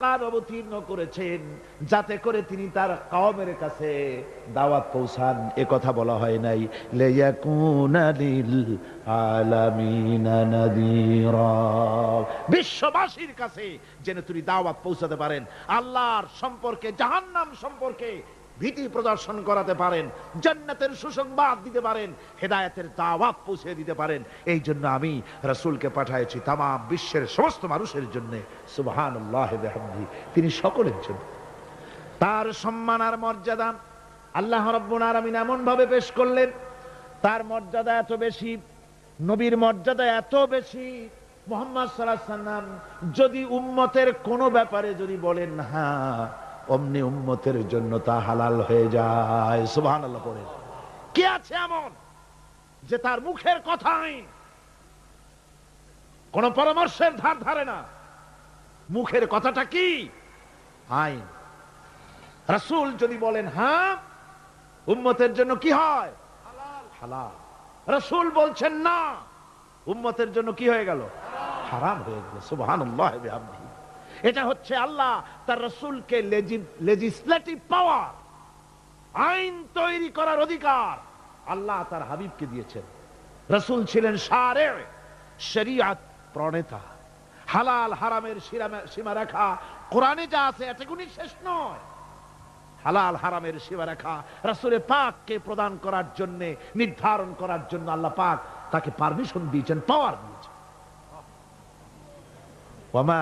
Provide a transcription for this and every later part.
কার অবতীর্ণ করেছেন, যাতে করে তিনি তার কওমের কাছে দাওয়াত পৌঁছান। এ কথা বলা হয় নাই। লেয়া লিল আলামিনা নাযীরা বিশ্ববাসীর কাছে যেন তুমি দাওয়াত পৌঁছাতে পারেন। আল্লাহর সম্পর্কে, জাহান্নাম সম্পর্কে ভীতি প্রদর্শন করাতে পারেন, জান্নাতের সুসংবাদ দিতে পারেন, হেদায়েতের দাওয়াত পৌঁছে দিতে পারেন। এই জন্য আমি রাসূলকে পাঠাইছি তাম বিশ্বের সমস্ত মানুষের জন্য বিহামদি, তিনি সকলের জন্য। তার সম্মান আর মর্যাদা আল্লাহ রাব্বুল এমন ভাবে পেশ করলেন, তার মর্যাদা এত বেশি, নবীর মর্যাদা এত বেশি, মোহাম্মদ আলাইহি সাল্লাম যদি উম্মতের কোনো ব্যাপারে যদি বলেন হ্যাঁ অমনি উম্মতের জন্য তা হালাল হয়ে যায়। সুবহানাল্লাহ, পড়ে কে আছে এমন যে তার মুখের কথাই কোন পরামর্শের ধার ধারে না? মুখের কথাটা কি? আইন। রাসূল যদি বলেন হ্যাঁ উম্মতের জন্য কি হয়? হালাল। রাসূল বলছেন, না, উম্মতের জন্য কি হয়ে গেল? হারাম হয়ে গেল। সুবহানাল্লাহ বিহামদিহি এটা হচ্ছে আল্লাহ তার রসুলকে লেজিসলেটিভ পাওয়ার আইন তৈরি করার অধিকার। আল্লাহ তার হাবিবকে দিয়েছেন। রসুল ছিলেন সারে, শরিয়াত প্রণেতা, হালাল হারামের সীমা রেখা কোরআনে যা আছে এটুকুনি শেষ নয়। হালাল হারামের সীমা রেখা রসুলে পাককে প্রদান করার জন্য, নির্ধারণ করার জন্য আল্লাহ পাক তাকে পারমিশন দিয়েছেন পাওয়ার দিয়েছেন। ওয়ামা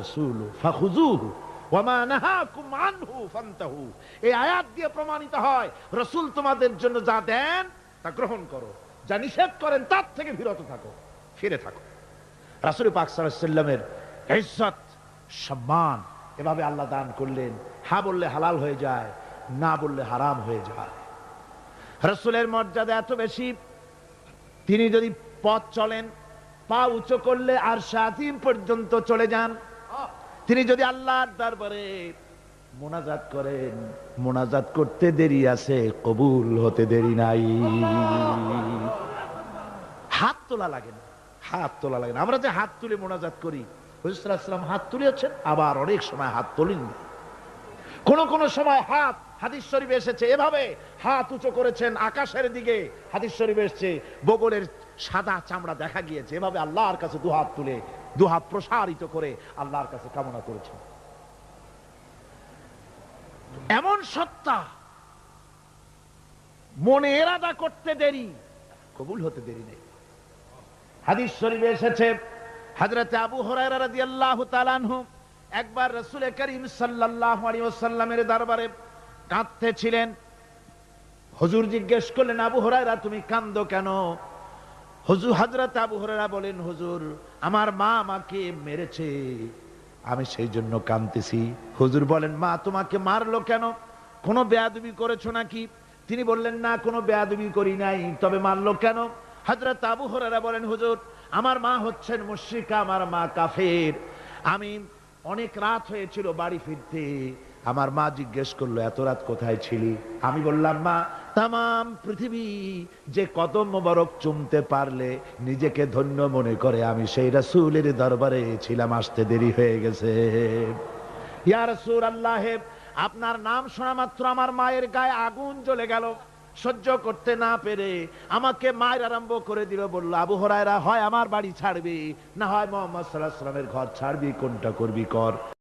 রাসূল ওয়ামা নাহাকুম আনহু ফান্তাহু এই আয়াত দিয়ে প্রমাণিত হয়, রাসূল তোমাদের জন্য যা দেন, তা গ্রহণ করো। যা নিষেধ করেন, তার থেকে বিরত থাকো, ফিরে থাকো। রাসূল পাক সাল্লামের ইজ্জত, সম্মান, এভাবে আল্লাহ দান করলেন। হ্যাঁ বললে হালাল হয়ে যায়, না বললে হারাম হয়ে যায়। রাসূলের মর্যাদা এত বেশি, তিনি যদি পথ চলেন পা উঁচু করলে আর সাতিম পর্যন্ত চলে যান। তিনি যদি আল্লাহর দরবারে মোনাজাত করেন, মোনাজাত করতে দেরি আছে, কবুল হতে দেরি নাই। হাত তোলা লাগে না, হাত তোলা লাগে না। আমরা যে হাত তুলে মোনাজাত করি হুজুরাম হাত তুলেছেন, আবার অনেক সময় হাত তোলেন কোন কোন সময় হাত, হাদিস শরীফ এসেছে, এভাবে হাত উঁচু করেছেন, আকাশের দিকে হাদিস শরীফ এসেছে, বগলের সাদা চামড়া দেখা গিয়েছে। এভাবে আল্লাহর কাছে দুহাত তুলে, দুহাত প্রসারিত করে আল্লাহর কাছে কামনা করেছেন। এমন সত্তা মনে এরাদা করতে দেরি, কবুল হতে দেরি নেই। হাদিস শরীফে এসেছে, হযরতে আবু হুরায়রা রাদিয়াল্লাহু তাআলা আনহু একবার রাসূল করিম সাল্লাল্লাহু আলাইহি দরবারে কাঁদতে ছিলেন। হুজুর জিজ্ঞেস করলেন, আবু হুরায়রা, তুমি কাঁদো কেন? হুজুর হযরত আবু হুরায়রা বলেন, হুজুর, আমার মা আমাকে মেরেছে। আমি সেই জন্য কাঁদতেছি। হুজুর বলেন, মা, তোমাকে মারলো কেন? কোনো বেয়াদবি করেছ নাকি? তিনি বললেন, না, কোনো বেয়াদবি করি নাই। তবে মারলো কেন? হযরত আবু হুরায়রা বলেন, হুজুর, আমার মা হচ্ছেন মুশরিকা, আমার মা কাফের। আমি অনেক রাত হয়েছিল বাড়ি ফিরতে। আমার মা জিজ্ঞেস করল, এত রাত কোথায় ছিলি? আমি বললাম, মা তাম পৃথিবী যে কদম মোবারক চুমতে পারলে নিজেকে ধন্য মনে করে, আমি সেই রাসূলের দরবারে ছিলাম, আসতে দেরি হয়ে গেছে। ইয়া রাসূল আল্লাহ আপনার নাম শোনা মাত্র আমার মায়ের গায়ে আগুন জ্বলে গেল। সহ্য করতে না পেরে আমাকে মায়ের আরম্ভ করে দিল, বলল, আবু হরায়রা, হয় আমার বাড়ি ছাড়বি, না হয় মোহাম্মদ সাল্লাহ সাল্লামের ঘর ছাড়বি, কোনটা করবি কর।